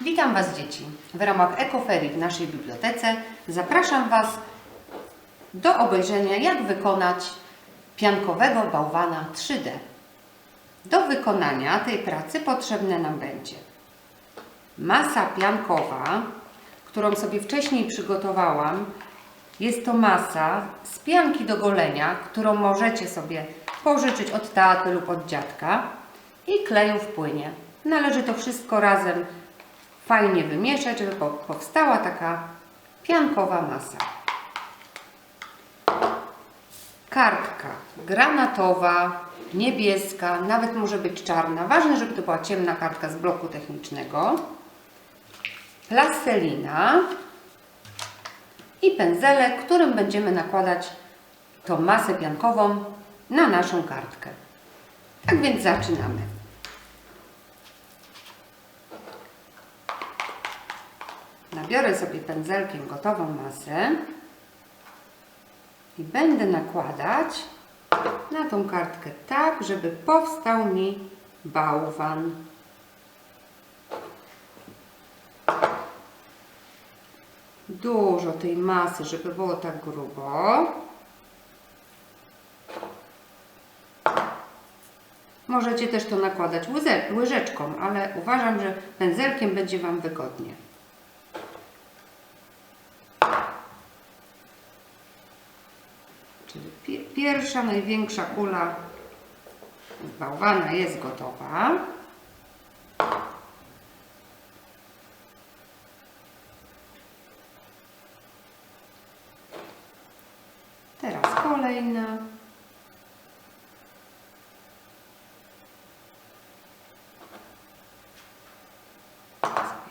Witam Was dzieci. W ramach Ekoferii w naszej bibliotece zapraszam Was do obejrzenia jak wykonać piankowego bałwana 3D. Do wykonania tej pracy potrzebne nam będzie masa piankowa, którą sobie wcześniej przygotowałam. Jest to masa z pianki do golenia, którą możecie sobie pożyczyć od taty lub od dziadka i kleju w płynie. Należy to wszystko razem fajnie wymieszać, żeby po- powstała taka piankowa masa. Kartka granatowa, niebieska, nawet może być czarna. Ważne, żeby to była ciemna kartka z bloku technicznego. Plastelina i pędzelek, którym będziemy nakładać tą masę piankową na naszą kartkę. Tak więc zaczynamy. Nabiorę sobie pędzelkiem gotową masę i będę nakładać na tą kartkę tak, żeby powstał mi bałwan. Dużo tej masy, żeby było tak grubo. Możecie też to nakładać łyżeczką, ale uważam, że pędzelkiem będzie Wam wygodnie. Czyli pi- pierwsza, największa kula bałwana jest gotowa. Teraz kolejna.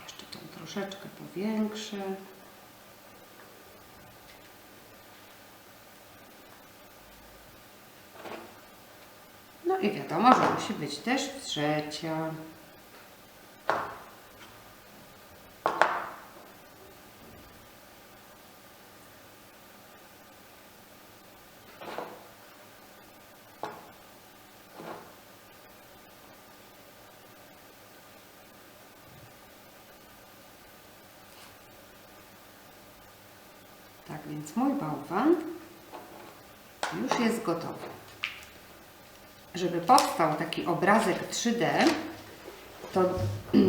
Jeszcze tą troszeczkę powiększę. I wiadomo, że musi być też trzecia. Tak więc mój bałwan już jest gotowy. Żeby powstał taki obrazek 3D, to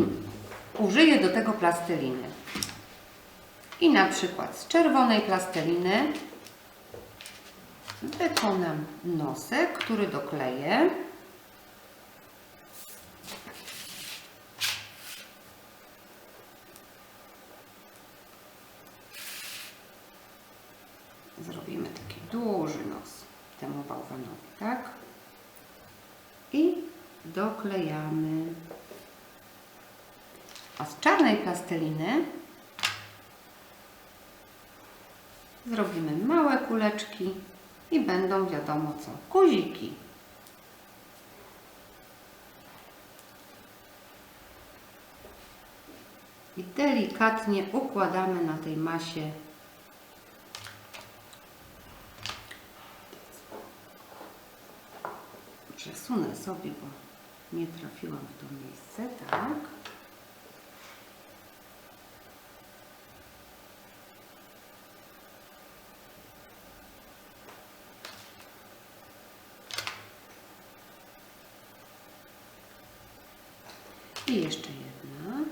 użyję do tego plasteliny. I na przykład z czerwonej plasteliny wykonam nosek, który dokleję. Zrobimy taki duży nos temu bałwanowi, tak? Doklejamy. A z czarnej plasteliny zrobimy małe kuleczki i będą wiadomo co, guziki. I delikatnie układamy na tej masie Przesunę sobie, bo nie trafiłam w to miejsce, tak. I jeszcze jedna.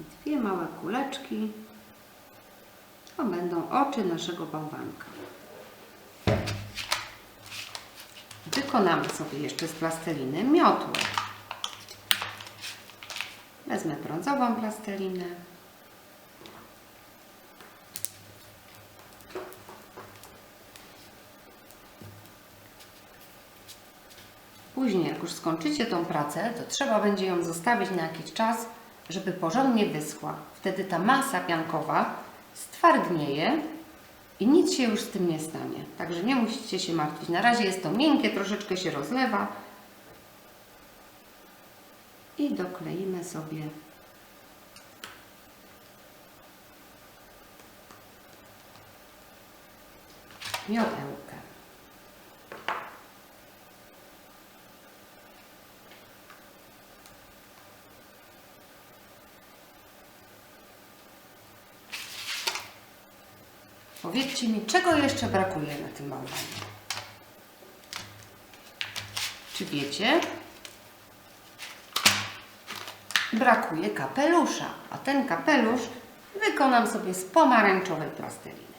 Dwie małe kuleczki. Oczy naszego bałwanka. Wykonamy sobie jeszcze z plasteliny miotłę. Wezmę brązową plastelinę. Później, jak już skończycie tą pracę, to trzeba będzie ją zostawić na jakiś czas, żeby porządnie wyschła. Wtedy ta masa piankowa stwardnieje i nic się już z tym nie stanie. Także nie musicie się martwić. Na razie jest to miękkie, troszeczkę się rozlewa. I dokleimy sobie miotełkę. Powiedzcie mi, czego jeszcze brakuje na tym bałwanie? Czy wiecie? Brakuje kapelusza, a ten kapelusz wykonam sobie z pomarańczowej plasteliny.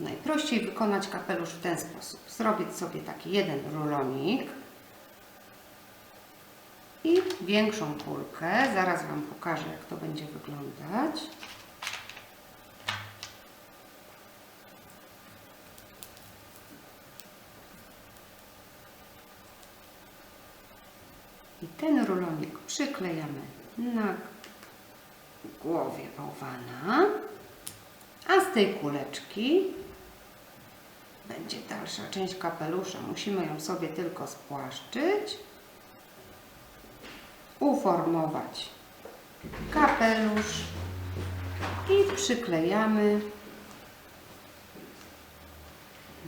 Najprościej wykonać kapelusz w ten sposób. Zrobić sobie taki jeden rulonik i większą kulkę. Zaraz Wam pokażę, jak to będzie wyglądać. I ten rulonik przyklejamy na głowie bałwana. A z tej kuleczki będzie dalsza część kapelusza. Musimy ją sobie tylko spłaszczyć, uformować kapelusz i przyklejamy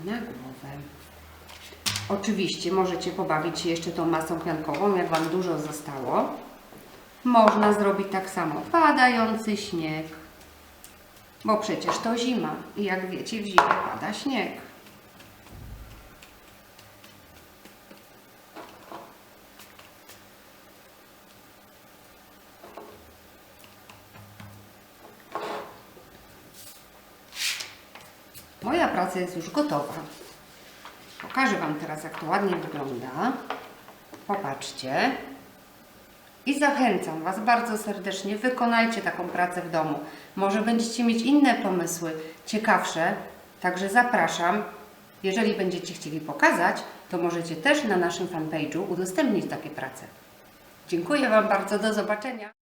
na głowę. Oczywiście możecie pobawić się jeszcze tą masą piankową, jak Wam dużo zostało. Można zrobić tak samo padający śnieg, bo przecież to zima i jak wiecie w zimie pada śnieg. Moja praca jest już gotowa. Pokażę Wam teraz, jak to ładnie wygląda. Popatrzcie. I zachęcam Was bardzo serdecznie, wykonajcie taką pracę w domu. Może będziecie mieć inne pomysły, ciekawsze, także zapraszam. Jeżeli będziecie chcieli pokazać, to możecie też na naszym fanpage'u udostępnić takie prace. Dziękuję Wam bardzo, do zobaczenia.